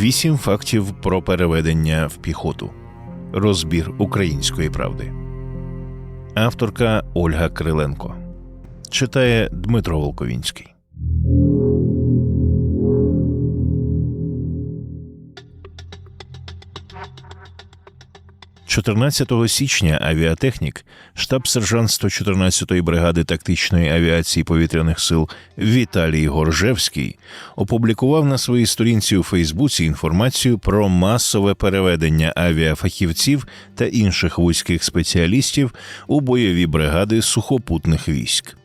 Вісім фактів про переведення в піхоту. Розбір української правди. Авторка Ольга Криленко. Читає Дмитро Волковінський. «14 січня авіатехнік, штаб-сержант 114-ї бригади тактичної авіації повітряних сил Віталій Горжевський опублікував на своїй сторінці у Фейсбуці інформацію про масове переведення авіафахівців та інших вузьких спеціалістів у бойові бригади сухопутних військ.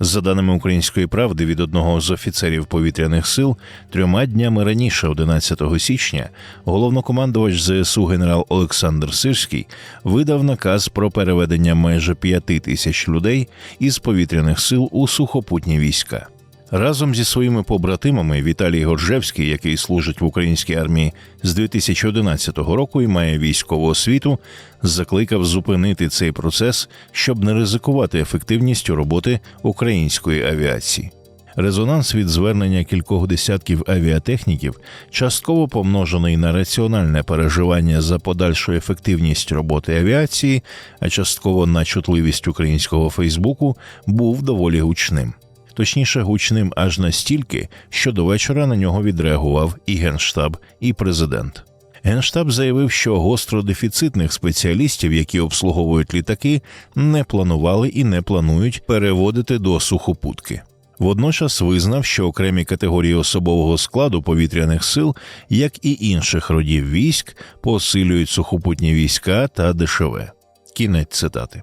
За даними української правди, від одного з офіцерів повітряних сил трьома днями раніше, 11 січня, головнокомандувач ЗСУ генерал Олександр Сирський видав наказ про переведення майже п'яти тисяч людей із повітряних сил у сухопутні війська. Разом зі своїми побратимами Віталій Горжевський, який служить в українській армії з 2011 року і має військову освіту, закликав зупинити цей процес, щоб не ризикувати ефективністю роботи української авіації. Резонанс від звернення кількох десятків авіатехніків, частково помножений на раціональне переживання за подальшу ефективність роботи авіації, а частково на чутливість українського Фейсбуку, був доволі гучним точніше гучним аж настільки, що до вечора на нього відреагував і генштаб, і президент. Генштаб заявив, що гостродефіцитних спеціалістів, які обслуговують літаки, не планували і не планують переводити до сухопутки. Водночас визнав, що окремі категорії особового складу повітряних сил, як і інших родів військ, посилюють сухопутні війська та дешеве. Кінець цитати.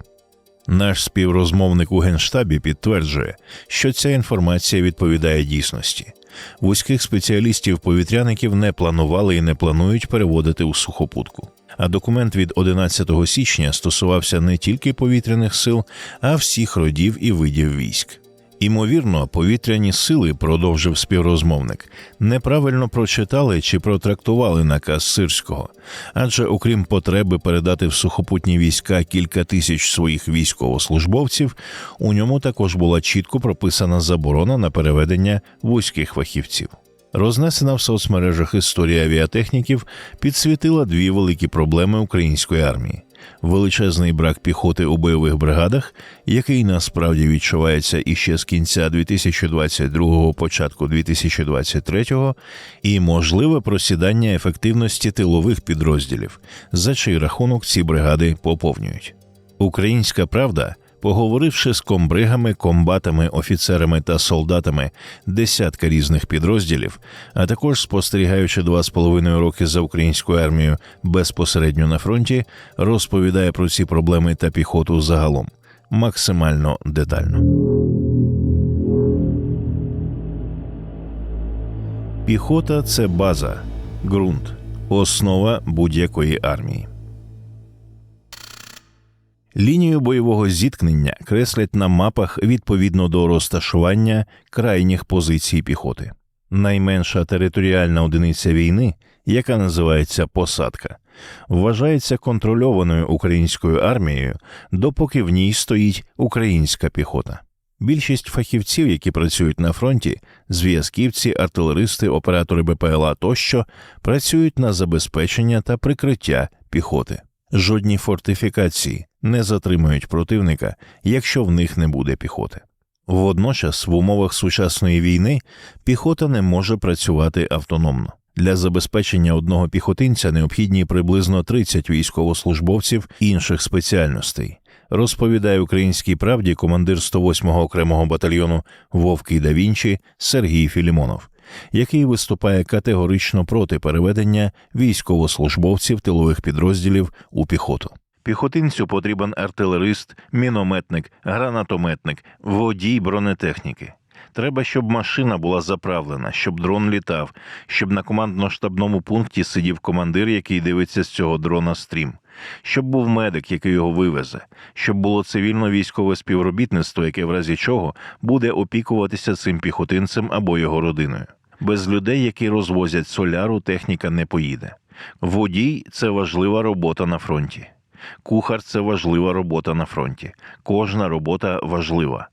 Наш співрозмовник у генштабі підтверджує, що ця інформація відповідає дійсності. Вузьких спеціалістів повітряників не планували і не планують переводити у сухопутку. А документ від 11 січня стосувався не тільки повітряних сил, а всіх родів і видів військ. Імовірно, повітряні сили, продовжив співрозмовник, неправильно прочитали чи протрактували наказ сирського, адже, окрім потреби передати в сухопутні війська кілька тисяч своїх військовослужбовців, у ньому також була чітко прописана заборона на переведення вузьких фахівців. Рознесена в соцмережах історія авіатехніків підсвітила дві великі проблеми української армії величезний брак піхоти у бойових бригадах, який насправді відчувається іще з кінця 2022-го, початку 2023-го, і можливе просідання ефективності тилових підрозділів, за чий рахунок ці бригади поповнюють. Українська правда Поговоривши з комбригами, комбатами, офіцерами та солдатами десятка різних підрозділів, а також спостерігаючи два з половиною роки за українською армією безпосередньо на фронті, розповідає про ці проблеми та піхоту загалом максимально детально. Піхота це база, ґрунт, основа будь-якої армії. Лінію бойового зіткнення креслять на мапах відповідно до розташування крайніх позицій піхоти. Найменша територіальна одиниця війни, яка називається посадка, вважається контрольованою українською армією, допоки в ній стоїть українська піхота. Більшість фахівців, які працюють на фронті, зв'язківці, артилеристи, оператори БПЛА тощо працюють на забезпечення та прикриття піхоти. Жодні фортифікації не затримують противника, якщо в них не буде піхоти. Водночас, в умовах сучасної війни піхота не може працювати автономно. Для забезпечення одного піхотинця необхідні приблизно 30 військовослужбовців інших спеціальностей. Розповідає українській правді командир 108-го окремого батальйону Вовки да Вінчі Сергій Філімонов який виступає категорично проти переведення військовослужбовців тилових підрозділів у піхоту. Піхотинцю потрібен артилерист, мінометник, гранатометник, водій бронетехніки. Треба, щоб машина була заправлена, щоб дрон літав, щоб на командно-штабному пункті сидів командир, який дивиться з цього дрона стрім, щоб був медик, який його вивезе, щоб було цивільно-військове співробітництво, яке в разі чого буде опікуватися цим піхотинцем або його родиною. Без людей, які розвозять соляру, техніка не поїде. Водій це важлива робота на фронті. Кухар це важлива робота на фронті. Кожна робота важлива.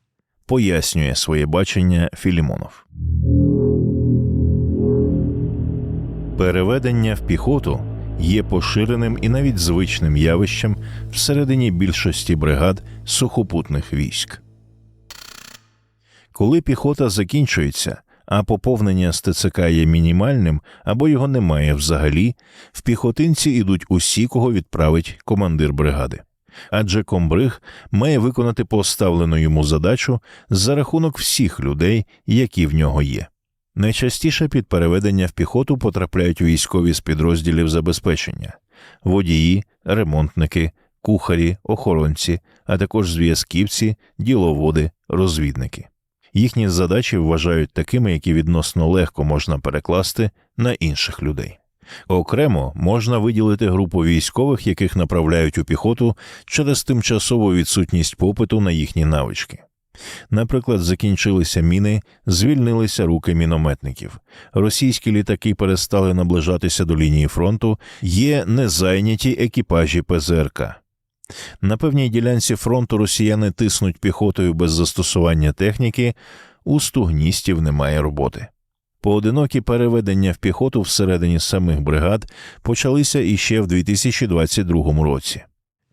Пояснює своє бачення Філімонов. Переведення в піхоту є поширеним і навіть звичним явищем всередині більшості бригад сухопутних військ. Коли піхота закінчується, а поповнення з ТЦК є мінімальним або його немає взагалі, в піхотинці ідуть усі, кого відправить командир бригади. Адже комбриг має виконати поставлену йому задачу за рахунок всіх людей, які в нього є. Найчастіше під переведення в піхоту потрапляють військові з підрозділів забезпечення водії, ремонтники, кухарі, охоронці, а також зв'язківці, діловоди, розвідники. Їхні задачі вважають такими, які відносно легко можна перекласти на інших людей. Окремо можна виділити групу військових, яких направляють у піхоту через тимчасову відсутність попиту на їхні навички. Наприклад, закінчилися міни, звільнилися руки мінометників. Російські літаки перестали наближатися до лінії фронту, є незайняті екіпажі ПЗРК. На певній ділянці фронту росіяни тиснуть піхотою без застосування техніки, у стугністів немає роботи. Поодинокі переведення в піхоту всередині самих бригад почалися іще в 2022 році.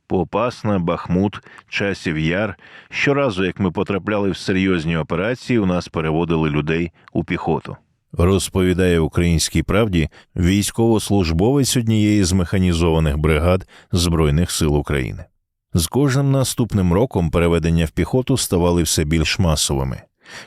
Попасна, Бахмут, Часів Яр. Щоразу, як ми потрапляли в серйозні операції, у нас переводили людей у піхоту. Розповідає українській правді військовослужбовець однієї з механізованих бригад Збройних сил України. З кожним наступним роком переведення в піхоту ставали все більш масовими.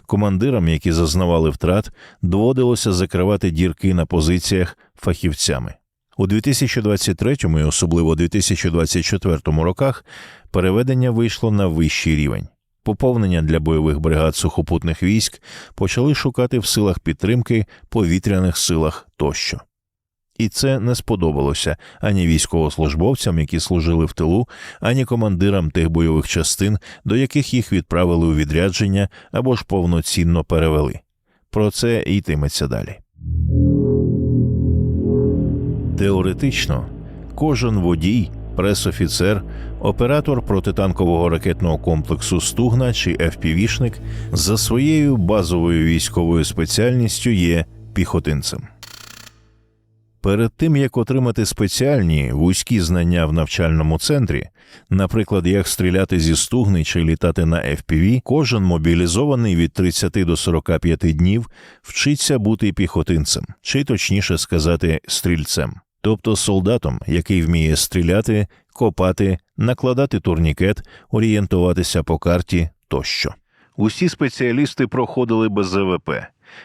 Командирам, які зазнавали втрат, доводилося закривати дірки на позиціях фахівцями. У 2023 і особливо 2024 роках переведення вийшло на вищий рівень. Поповнення для бойових бригад сухопутних військ почали шукати в силах підтримки, повітряних силах тощо. І це не сподобалося ані військовослужбовцям, які служили в тилу, ані командирам тих бойових частин, до яких їх відправили у відрядження або ж повноцінно перевели. Про це йтиметься далі. Теоретично, кожен водій, пресофіцер, оператор протитанкового ракетного комплексу Стугна чи ФПВшник за своєю базовою військовою спеціальністю є піхотинцем. Перед тим як отримати спеціальні вузькі знання в навчальному центрі, наприклад, як стріляти зі стугни чи літати на FPV, кожен мобілізований від 30 до 45 днів вчиться бути піхотинцем, чи точніше сказати, стрільцем, тобто солдатом, який вміє стріляти, копати, накладати турнікет, орієнтуватися по карті тощо. Усі спеціалісти проходили без ЗВП.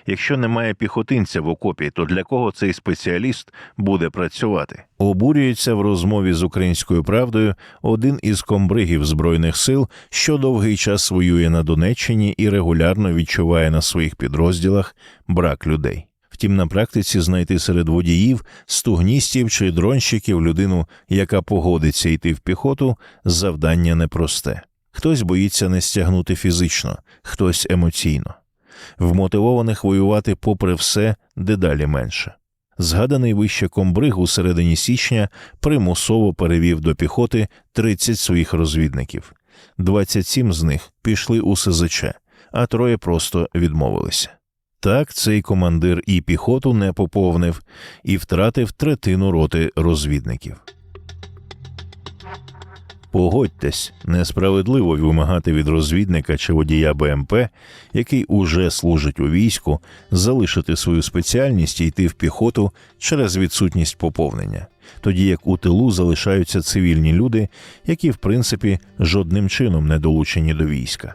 Якщо немає піхотинця в окопі, то для кого цей спеціаліст буде працювати? Обурюється в розмові з українською правдою один із комбригів збройних сил, що довгий час воює на Донеччині і регулярно відчуває на своїх підрозділах брак людей. Втім, на практиці знайти серед водіїв, стугністів чи дронщиків людину, яка погодиться йти в піхоту, завдання непросте. Хтось боїться не стягнути фізично, хтось емоційно вмотивованих воювати попри все дедалі менше. Згаданий вище комбриг у середині січня примусово перевів до піхоти 30 своїх розвідників. 27 з них пішли у СЗЧ, а троє просто відмовилися. Так цей командир і піхоту не поповнив і втратив третину роти розвідників. Погодьтесь, несправедливо вимагати від розвідника чи водія БМП, який уже служить у війську, залишити свою спеціальність і йти в піхоту через відсутність поповнення, тоді як у тилу залишаються цивільні люди, які, в принципі, жодним чином не долучені до війська.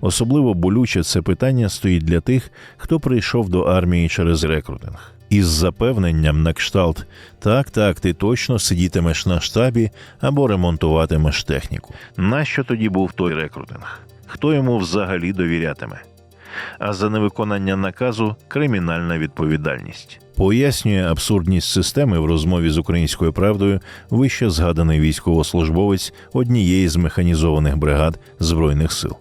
Особливо болюче це питання стоїть для тих, хто прийшов до армії через рекрутинг із запевненням на кшталт так, так, ти точно сидітимеш на штабі або ремонтуватимеш техніку. Нащо тоді був той рекрутинг? Хто йому взагалі довірятиме? А за невиконання наказу кримінальна відповідальність. Пояснює абсурдність системи в розмові з українською правдою вище згаданий військовослужбовець однієї з механізованих бригад Збройних сил.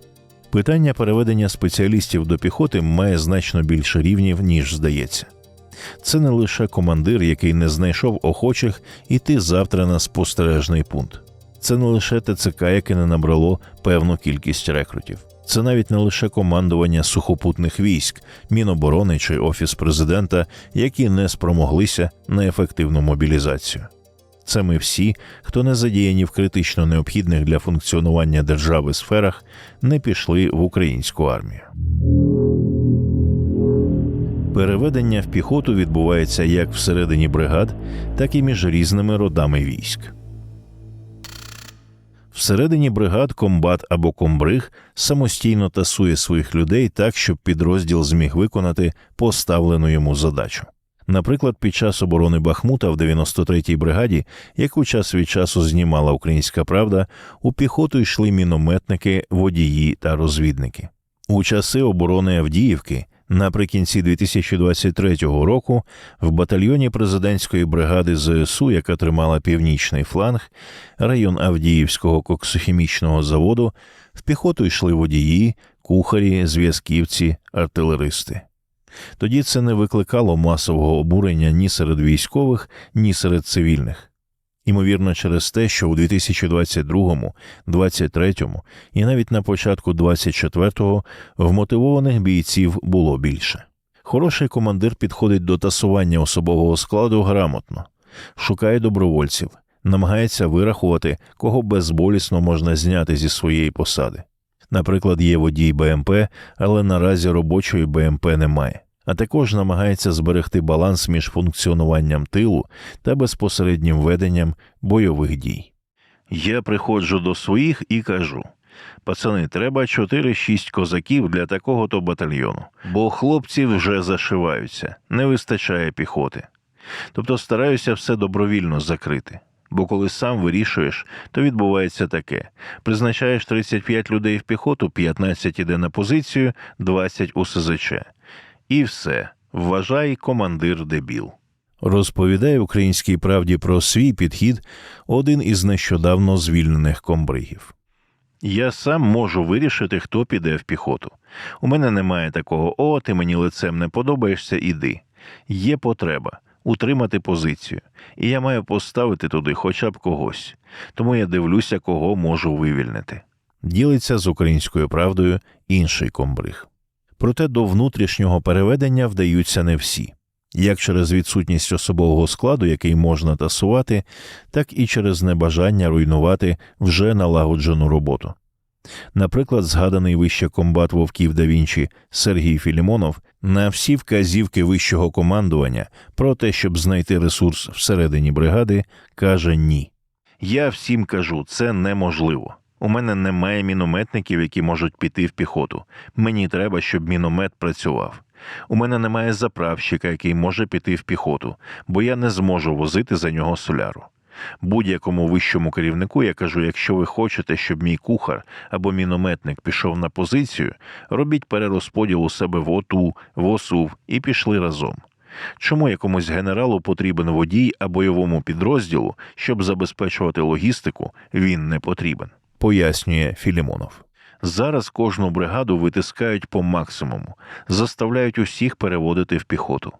Питання переведення спеціалістів до піхоти має значно більше рівнів, ніж здається. Це не лише командир, який не знайшов охочих іти завтра на спостережний пункт. Це не лише ТЦК, яке не набрало певну кількість рекрутів. Це навіть не лише командування сухопутних військ, Міноборони чи Офіс президента, які не спромоглися на ефективну мобілізацію. Це ми всі, хто не задіяні в критично необхідних для функціонування держави сферах, не пішли в українську армію. Переведення в піхоту відбувається як всередині бригад, так і між різними родами військ. Всередині бригад комбат або комбриг самостійно тасує своїх людей так, щоб підрозділ зміг виконати поставлену йому задачу. Наприклад, під час оборони Бахмута в 93-й бригаді, яку час від часу знімала Українська Правда, у піхоту йшли мінометники, водії та розвідники. У часи оборони Авдіївки наприкінці 2023 року в батальйоні президентської бригади ЗСУ, яка тримала північний фланг, район Авдіївського коксохімічного заводу, в піхоту йшли водії, кухарі, зв'язківці, артилеристи. Тоді це не викликало масового обурення ні серед військових, ні серед цивільних. Імовірно, через те, що у 2022, 2023 і навіть на початку 2024 вмотивованих бійців було більше. Хороший командир підходить до тасування особового складу грамотно, шукає добровольців, намагається вирахувати, кого безболісно можна зняти зі своєї посади. Наприклад, є водій БМП, але наразі робочої БМП немає а також намагається зберегти баланс між функціонуванням тилу та безпосереднім веденням бойових дій. Я приходжу до своїх і кажу. Пацани, треба 4-6 козаків для такого то батальйону, бо хлопці вже зашиваються, не вистачає піхоти. Тобто стараюся все добровільно закрити. Бо коли сам вирішуєш, то відбувається таке: призначаєш 35 людей в піхоту, 15 іде на позицію, 20 у СЗЧ. І все, вважай командир дебіл. Розповідає українській правді про свій підхід один із нещодавно звільнених комбригів. Я сам можу вирішити, хто піде в піхоту. У мене немає такого о, ти мені лицем не подобаєшся, іди. Є потреба утримати позицію, і я маю поставити туди хоча б когось. Тому я дивлюся, кого можу вивільнити. Ділиться з українською правдою інший комбриг проте до внутрішнього переведення вдаються не всі, як через відсутність особового складу, який можна тасувати, так і через небажання руйнувати вже налагоджену роботу. Наприклад, згаданий вище комбат вовків да Вінчі Сергій Філімонов на всі вказівки вищого командування про те, щоб знайти ресурс всередині бригади, каже ні. Я всім кажу, це неможливо. У мене немає мінометників, які можуть піти в піхоту. Мені треба, щоб міномет працював. У мене немає заправщика, який може піти в піхоту, бо я не зможу возити за нього соляру. Будь-якому вищому керівнику я кажу: якщо ви хочете, щоб мій кухар або мінометник пішов на позицію, робіть перерозподіл у себе в ОТУ, в ОСУВ і пішли разом. Чому якомусь генералу потрібен водій а бойовому підрозділу, щоб забезпечувати логістику, він не потрібен пояснює Філімонов. Зараз кожну бригаду витискають по максимуму, заставляють усіх переводити в піхоту.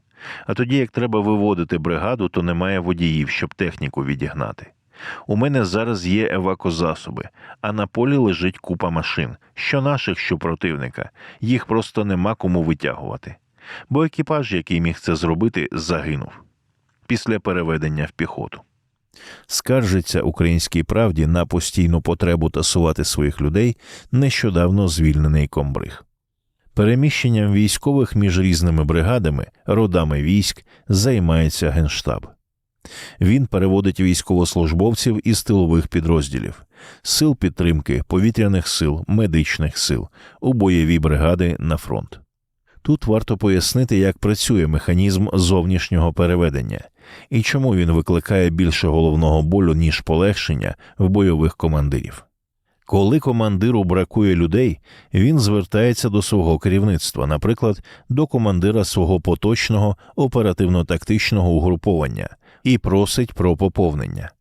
А тоді, як треба виводити бригаду, то немає водіїв, щоб техніку відігнати. У мене зараз є евакозасоби, а на полі лежить купа машин, що наших, що противника, їх просто нема кому витягувати. Бо екіпаж, який міг це зробити, загинув після переведення в піхоту скаржиться українській правді на постійну потребу тасувати своїх людей нещодавно звільнений комбриг. Переміщенням військових між різними бригадами, родами військ займається Генштаб. Він переводить військовослужбовців із тилових підрозділів, сил підтримки, повітряних сил, медичних сил у бойові бригади на фронт. Тут варто пояснити, як працює механізм зовнішнього переведення і чому він викликає більше головного болю, ніж полегшення в бойових командирів. Коли командиру бракує людей, він звертається до свого керівництва, наприклад, до командира свого поточного оперативно-тактичного угруповання, і просить про поповнення.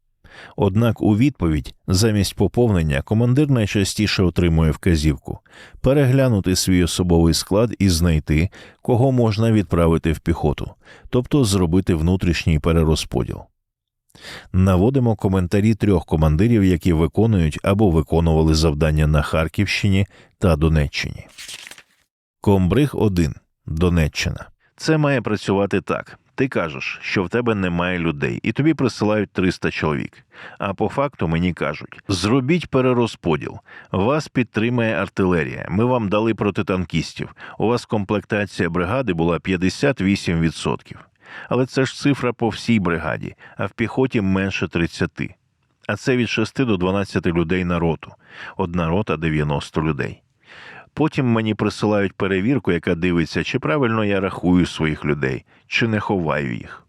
Однак у відповідь замість поповнення командир найчастіше отримує вказівку переглянути свій особовий склад і знайти, кого можна відправити в піхоту, тобто зробити внутрішній перерозподіл. Наводимо коментарі трьох командирів, які виконують або виконували завдання на Харківщині та Донеччині. Комбриг 1. Донеччина. Це має працювати так. Ти кажеш, що в тебе немає людей, і тобі присилають 300 чоловік. А по факту мені кажуть: зробіть перерозподіл. Вас підтримає артилерія. Ми вам дали протитанкістів. У вас комплектація бригади була 58%. Але це ж цифра по всій бригаді, а в піхоті менше 30. А це від 6 до 12 людей на роту. Одна рота 90 людей. Потім мені присилають перевірку, яка дивиться, чи правильно я рахую своїх людей, чи не ховаю їх.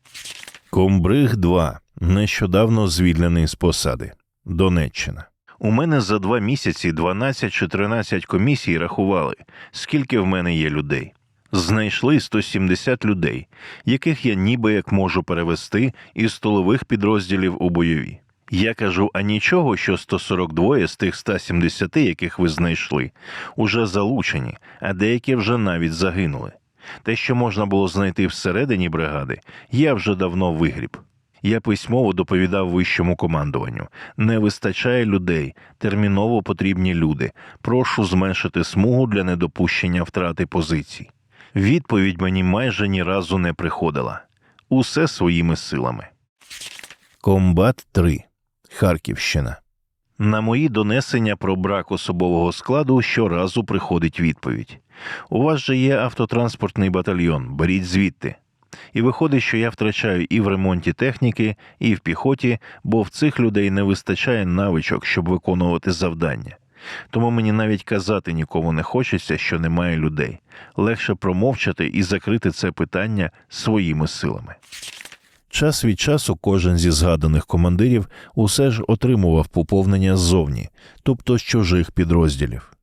Комбриг 2. Нещодавно звільнений з посади. Донеччина. У мене за два місяці 12 чи 13 комісій рахували, скільки в мене є людей. Знайшли 170 людей, яких я ніби як можу перевести із столових підрозділів у бойові. Я кажу, а нічого, що 142 з тих 170, яких ви знайшли, уже залучені, а деякі вже навіть загинули. Те, що можна було знайти всередині бригади, я вже давно вигріб. Я письмово доповідав вищому командуванню: не вистачає людей, терміново потрібні люди. Прошу зменшити смугу для недопущення втрати позицій. Відповідь мені майже ні разу не приходила. Усе своїми силами. Комбат 3. Харківщина. На мої донесення про брак особового складу щоразу приходить відповідь. У вас же є автотранспортний батальйон, беріть звідти. І виходить, що я втрачаю і в ремонті техніки, і в піхоті, бо в цих людей не вистачає навичок, щоб виконувати завдання. Тому мені навіть казати нікому не хочеться, що немає людей. Легше промовчати і закрити це питання своїми силами. Час від часу кожен зі згаданих командирів усе ж отримував поповнення ззовні, тобто з чужих підрозділів.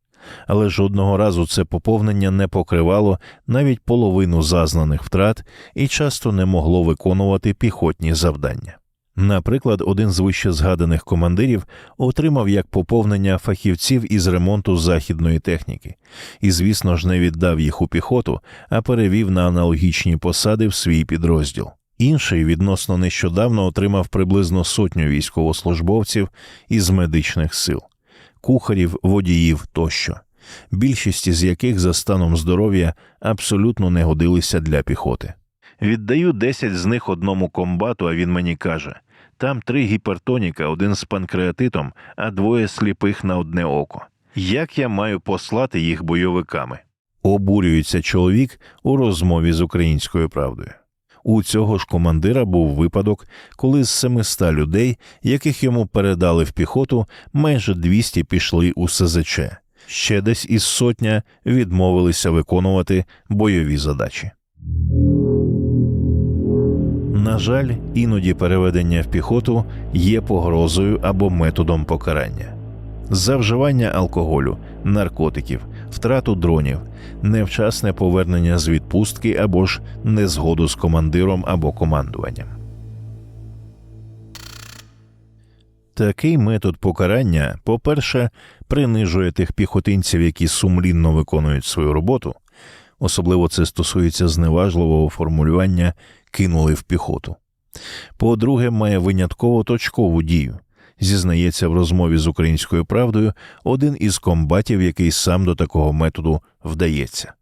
Але жодного разу це поповнення не покривало навіть половину зазнаних втрат і часто не могло виконувати піхотні завдання. Наприклад, один з вище згаданих командирів отримав як поповнення фахівців із ремонту західної техніки, і, звісно ж, не віддав їх у піхоту, а перевів на аналогічні посади в свій підрозділ. Інший відносно нещодавно отримав приблизно сотню військовослужбовців із медичних сил, кухарів, водіїв тощо, більшість із яких за станом здоров'я абсолютно не годилися для піхоти. Віддаю 10 з них одному комбату, а він мені каже: там три гіпертоніка, один з панкреатитом, а двоє сліпих на одне око. Як я маю послати їх бойовиками? Обурюється чоловік у розмові з українською правдою. У цього ж командира був випадок, коли з 700 людей, яких йому передали в піхоту, майже 200 пішли у СЗЧ. Ще десь із сотня відмовилися виконувати бойові задачі. На жаль, іноді переведення в піхоту є погрозою або методом покарання. За вживання алкоголю, наркотиків, втрату дронів, невчасне повернення з відпустки або ж незгоду з командиром або командуванням. Такий метод покарання, по-перше, принижує тих піхотинців, які сумлінно виконують свою роботу, особливо це стосується зневажливого формулювання кинули в піхоту. По-друге, має винятково точкову дію. Зізнається в розмові з українською правдою один із комбатів, який сам до такого методу вдається.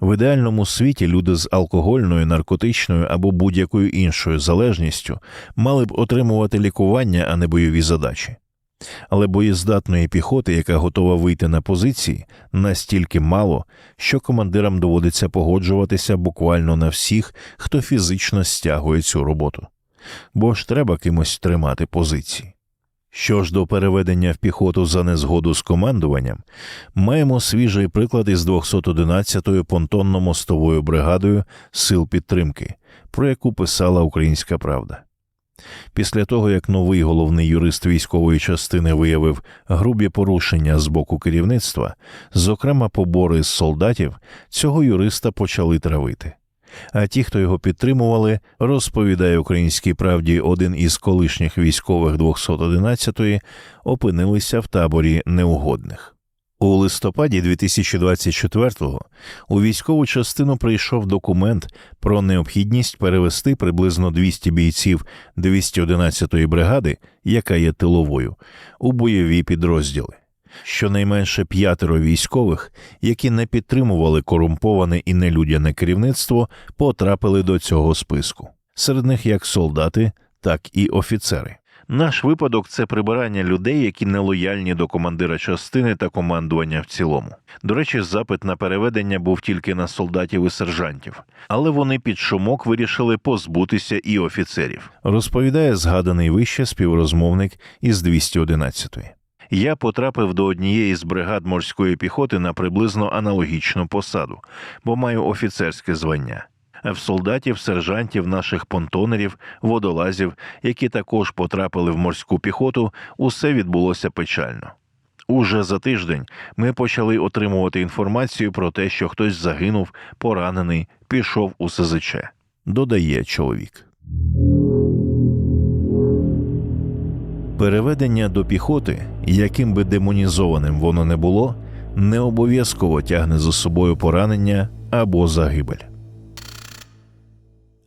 В ідеальному світі люди з алкогольною, наркотичною або будь-якою іншою залежністю мали б отримувати лікування, а не бойові задачі. Але боєздатної піхоти, яка готова вийти на позиції, настільки мало, що командирам доводиться погоджуватися буквально на всіх, хто фізично стягує цю роботу. Бо ж треба кимось тримати позиції. Що ж до переведення в піхоту за незгоду з командуванням, маємо свіжий приклад із 211-ю понтонно-мостовою бригадою сил підтримки, про яку писала Українська Правда. Після того, як новий головний юрист військової частини виявив грубі порушення з боку керівництва, зокрема побори з солдатів, цього юриста почали травити. А ті, хто його підтримували, розповідає українській правді один із колишніх військових 211-ї, опинилися в таборі неугодних. У листопаді 2024-го у військову частину прийшов документ про необхідність перевести приблизно 200 бійців 211-ї бригади, яка є тиловою, у бойові підрозділи. Щонайменше п'ятеро військових, які не підтримували корумповане і нелюдяне керівництво, потрапили до цього списку. Серед них як солдати, так і офіцери. Наш випадок це прибирання людей, які нелояльні до командира частини та командування в цілому. До речі, запит на переведення був тільки на солдатів і сержантів, але вони під шумок вирішили позбутися і офіцерів. Розповідає згаданий вище співрозмовник із 211-ї. Я потрапив до однієї з бригад морської піхоти на приблизно аналогічну посаду, бо маю офіцерське звання. В солдатів, сержантів, наших понтонерів, водолазів, які також потрапили в морську піхоту, усе відбулося печально. Уже за тиждень ми почали отримувати інформацію про те, що хтось загинув, поранений, пішов у СЗЧ. Додає чоловік. Переведення до піхоти, яким би демонізованим воно не було, не обов'язково тягне за собою поранення або загибель.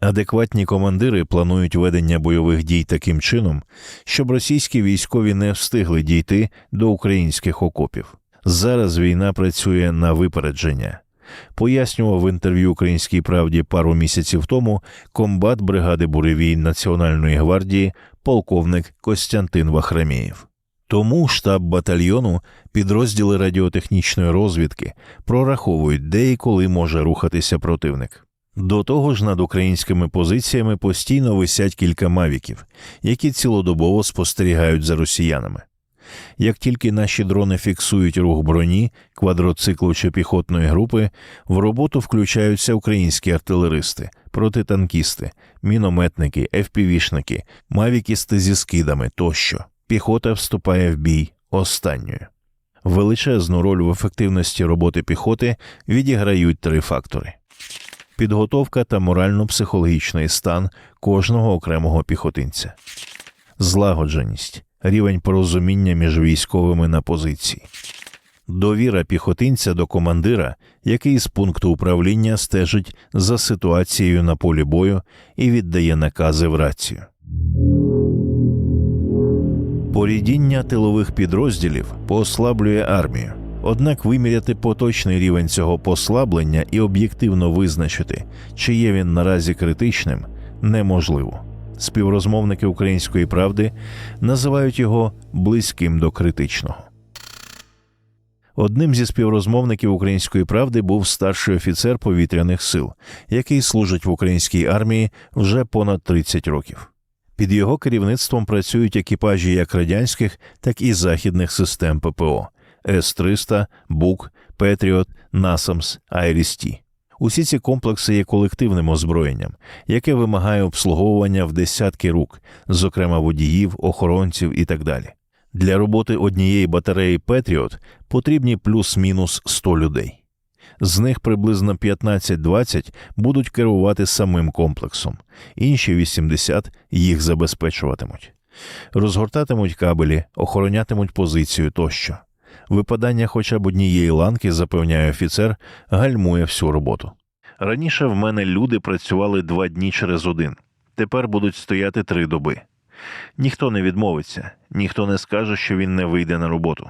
Адекватні командири планують ведення бойових дій таким чином, щоб російські військові не встигли дійти до українських окопів. Зараз війна працює на випередження. Пояснював в інтерв'ю Українській правді пару місяців тому комбат бригади буревій Національної гвардії полковник Костянтин Вахрамєєв. Тому штаб батальйону, підрозділи радіотехнічної розвідки прораховують, де і коли може рухатися противник. До того ж, над українськими позиціями постійно висять кілька мавіків, які цілодобово спостерігають за росіянами. Як тільки наші дрони фіксують рух броні, квадроциклу чи піхотної групи, в роботу включаються українські артилеристи, протитанкісти, мінометники, ФПВ-шники, мавікісти зі скидами тощо. Піхота вступає в бій останньою. Величезну роль в ефективності роботи піхоти відіграють три фактори: підготовка та морально-психологічний стан кожного окремого піхотинця, злагодженість, рівень порозуміння між військовими на позиції, довіра піхотинця до командира, який з пункту управління стежить за ситуацією на полі бою і віддає накази в рацію. Порідіння тилових підрозділів послаблює армію. Однак виміряти поточний рівень цього послаблення і об'єктивно визначити, чи є він наразі критичним, неможливо. Співрозмовники української правди називають його близьким до критичного. Одним зі співрозмовників української правди був старший офіцер повітряних сил, який служить в українській армії вже понад 30 років. Під його керівництвом працюють екіпажі як радянських, так і західних систем ППО С-300, БУК, Петріот, Насамс, Айрісті. Усі ці комплекси є колективним озброєнням, яке вимагає обслуговування в десятки рук, зокрема водіїв, охоронців і так далі. Для роботи однієї батареї Петріот потрібні плюс-мінус 100 людей. З них приблизно 15-20 будуть керувати самим комплексом, інші 80 їх забезпечуватимуть, розгортатимуть кабелі, охоронятимуть позицію тощо. Випадання хоча б однієї ланки, запевняє офіцер, гальмує всю роботу. Раніше в мене люди працювали два дні через один, тепер будуть стояти три доби. Ніхто не відмовиться, ніхто не скаже, що він не вийде на роботу.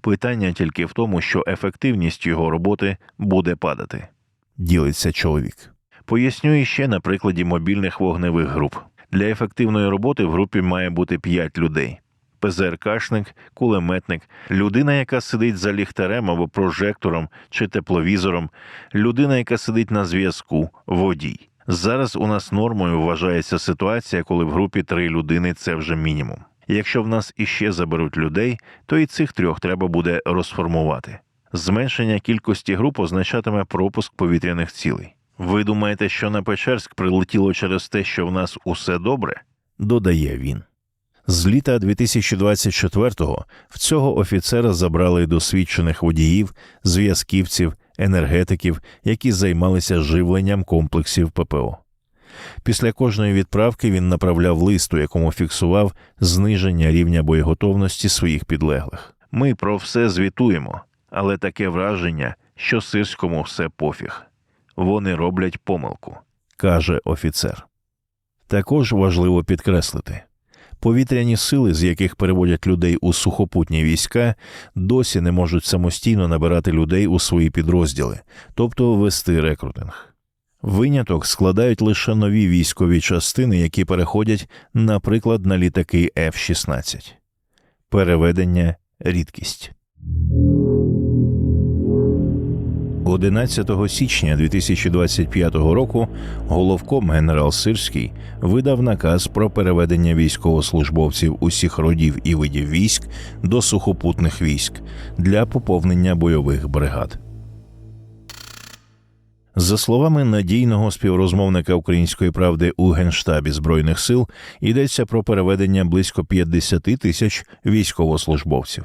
Питання тільки в тому, що ефективність його роботи буде падати, ділиться чоловік. Поясню іще на прикладі мобільних вогневих груп. Для ефективної роботи в групі має бути 5 людей. ПЗРКшник, кулеметник, людина, яка сидить за ліхтарем або прожектором чи тепловізором, людина, яка сидить на зв'язку, водій. Зараз у нас нормою вважається ситуація, коли в групі три людини це вже мінімум. Якщо в нас іще заберуть людей, то і цих трьох треба буде розформувати. Зменшення кількості груп означатиме пропуск повітряних цілей. Ви думаєте, що на Печерськ прилетіло через те, що в нас усе добре? додає він. З літа 2024-го в цього офіцера забрали досвідчених водіїв, зв'язківців, енергетиків, які займалися живленням комплексів ППО. Після кожної відправки він направляв лист, у якому фіксував зниження рівня боєготовності своїх підлеглих. Ми про все звітуємо, Але таке враження, що сирському все пофіг. Вони роблять помилку, каже офіцер. Також важливо підкреслити повітряні сили, з яких переводять людей у сухопутні війська, досі не можуть самостійно набирати людей у свої підрозділи, тобто вести рекрутинг. Виняток складають лише нові військові частини, які переходять, наприклад, на літаки F-16. Переведення рідкість. 11 січня 2025 року головком генерал Сирський видав наказ про переведення військовослужбовців усіх родів і видів військ до сухопутних військ для поповнення бойових бригад. За словами надійного співрозмовника української правди у генштабі збройних сил, йдеться про переведення близько 50 тисяч військовослужбовців.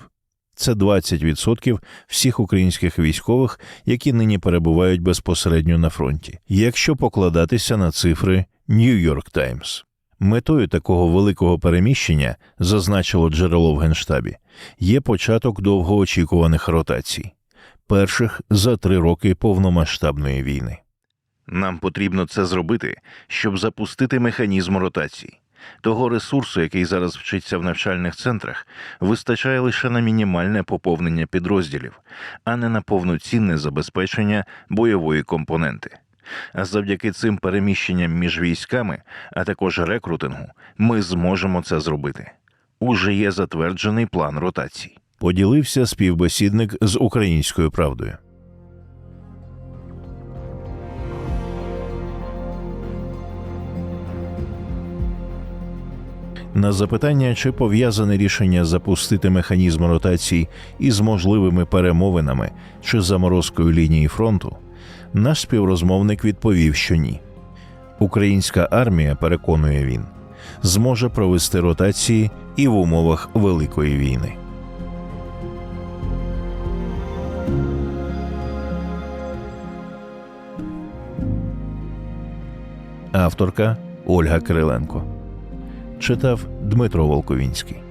Це 20% всіх українських військових, які нині перебувають безпосередньо на фронті, якщо покладатися на цифри New York Times. Метою такого великого переміщення, зазначило джерело в генштабі, є початок довгоочікуваних ротацій, перших за три роки повномасштабної війни. Нам потрібно це зробити, щоб запустити механізм ротацій. Того ресурсу, який зараз вчиться в навчальних центрах, вистачає лише на мінімальне поповнення підрозділів, а не на повноцінне забезпечення бойової компоненти. А завдяки цим переміщенням між військами, а також рекрутингу, ми зможемо це зробити. Уже є затверджений план ротацій. Поділився співбесідник з українською правдою. На запитання, чи пов'язане рішення запустити механізм ротацій із можливими перемовинами чи заморозкою лінії фронту, наш співрозмовник відповів, що ні. Українська армія, переконує він, зможе провести ротації і в умовах Великої війни. Авторка Ольга Кириленко читав Дмитро Волковінський.